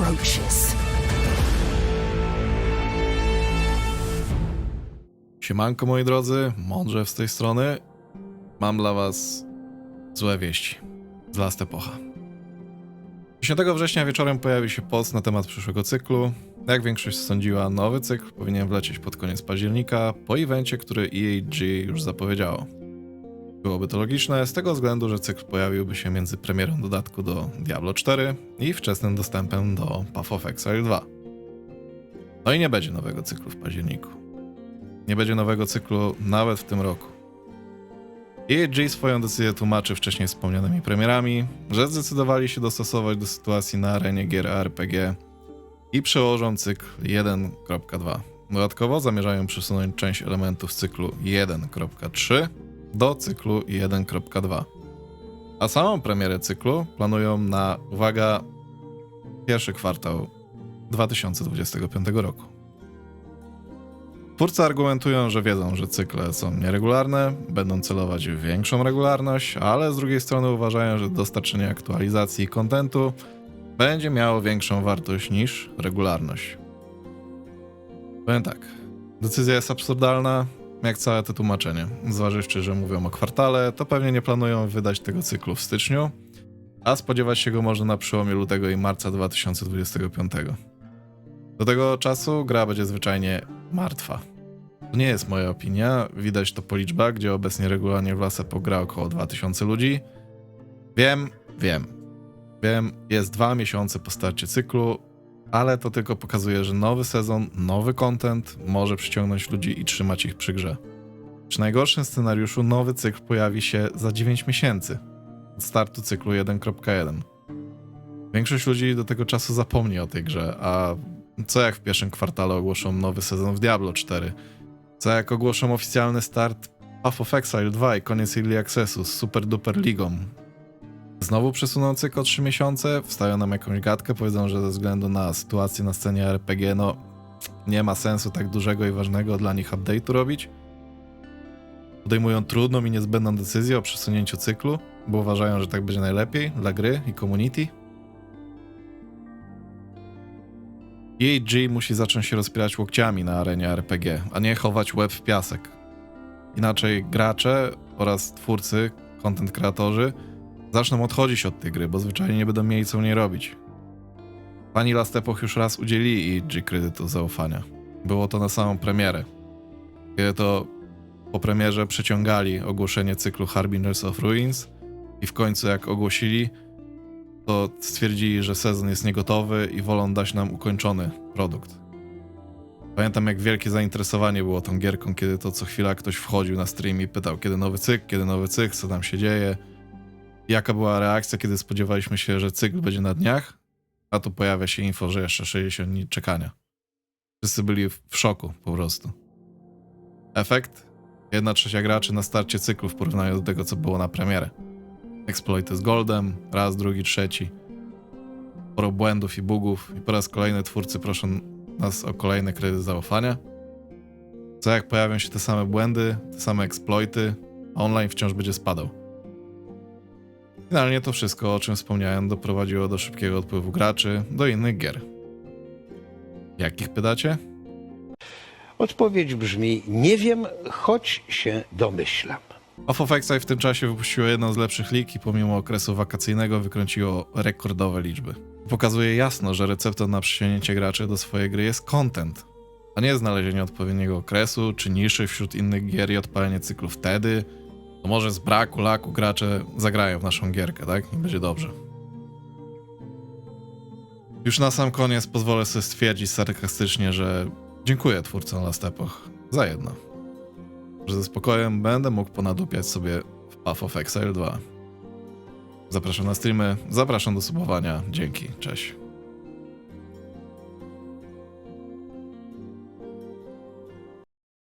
approaches. Siemanko moi drodzy, mądrze z tej strony. Mam dla was złe wieści z Last Epocha. 10 września wieczorem pojawił się post na temat przyszłego cyklu. Jak większość sądziła, nowy cykl powinien wlecieć pod koniec października, po evencie, który EAG już zapowiedziało. Byłoby to logiczne z tego względu, że cykl pojawiłby się między premierą dodatku do Diablo 4 i wczesnym dostępem do Path of Exile 2. No i nie będzie nowego cyklu w październiku. Nie będzie nowego cyklu nawet w tym roku. EAG swoją decyzję tłumaczy wcześniej wspomnianymi premierami, że zdecydowali się dostosować do sytuacji na arenie gier RPG i przełożą cykl 1.2. Dodatkowo zamierzają przesunąć część elementów cyklu 1.3 do cyklu 1.2. A samą premierę cyklu planują na, uwaga, pierwszy kwartał 2025 roku. Twórcy argumentują, że wiedzą, że cykle są nieregularne, będą celować w większą regularność, ale z drugiej strony uważają, że dostarczenie aktualizacji i kontentu będzie miało większą wartość niż regularność. Powiem tak, decyzja jest absurdalna, jak całe to tłumaczenie. Zważywszy, że mówią o kwartale, to pewnie nie planują wydać tego cyklu w styczniu, a spodziewać się go można na przełomie lutego i marca 2025. Do tego czasu gra będzie zwyczajnie martwa. To nie jest moja opinia, widać to po liczbach, gdzie obecnie regularnie w lasę pogra około 2000 ludzi. Wiem, wiem, wiem, jest dwa miesiące po starcie cyklu, ale to tylko pokazuje, że nowy sezon, nowy content może przyciągnąć ludzi i trzymać ich przy grze. Przy najgorszym scenariuszu nowy cykl pojawi się za 9 miesięcy od startu cyklu 1.1. Większość ludzi do tego czasu zapomni o tej grze, a co jak w pierwszym kwartale ogłoszą nowy sezon w Diablo 4? Co jak ogłoszą oficjalny start Path of Exile 2 i koniec Early Accessu z Super Duper Ligą? Znowu przesuną cykl o 3 miesiące, wstawią nam jakąś gadkę, powiedzą, że ze względu na sytuację na scenie RPG, no nie ma sensu tak dużego i ważnego dla nich update'u robić. Podejmują trudną i niezbędną decyzję o przesunięciu cyklu, bo uważają, że tak będzie najlepiej dla gry i community. EAG musi zacząć się rozpierać łokciami na arenie RPG, a nie chować łeb w piasek. Inaczej gracze oraz twórcy, content kreatorzy zaczną odchodzić od tej gry, bo zwyczajnie nie będą mieli co w niej robić. Pani Last Epoch już raz udzielili EAG kredytu zaufania. Było to na samą premierę. Kiedy to po premierze przeciągali ogłoszenie cyklu Harbingers of Ruins i w końcu jak ogłosili, to stwierdzili, że sezon jest niegotowy i wolą dać nam ukończony produkt. Pamiętam, jak wielkie zainteresowanie było tą gierką, kiedy to co chwila ktoś wchodził na stream i pytał, kiedy nowy cykl, kiedy nowy cykl, co tam się dzieje. Jaka była reakcja, kiedy spodziewaliśmy się, że cykl będzie na dniach, a tu pojawia się info, że jeszcze 60 dni czekania. Wszyscy byli w szoku po prostu. Efekt? Jedna trzecia graczy na starcie cyklu w porównaniu do tego, co było na premierę. Exploity z Goldem, raz, drugi, trzeci. Sporo błędów i bugów i po raz kolejny twórcy proszą nas o kolejny kredyt zaufania. Co jak pojawią się te same błędy, te same exploity, a online wciąż będzie spadał. Finalnie to wszystko, o czym wspomniałem, doprowadziło do szybkiego odpływu graczy do innych gier. Jakich pytacie? Odpowiedź brzmi: Nie wiem, choć się domyślam. Off of Exile w tym czasie wypuściło jedną z lepszych lig i pomimo okresu wakacyjnego wykręciło rekordowe liczby. Pokazuje jasno, że receptą na przyciągnięcie graczy do swojej gry jest content, a nie znalezienie odpowiedniego okresu czy niszy wśród innych gier i odpalenie cyklu wtedy. To może z braku laku gracze zagrają w naszą gierkę, tak? I będzie dobrze. Już na sam koniec pozwolę sobie stwierdzić sarkastycznie, że dziękuję twórcom Last Epoch za jedno że ze spokojem będę mógł ponadupiać sobie w Path of Exile 2. Zapraszam na streamy, zapraszam do subowania. Dzięki, cześć.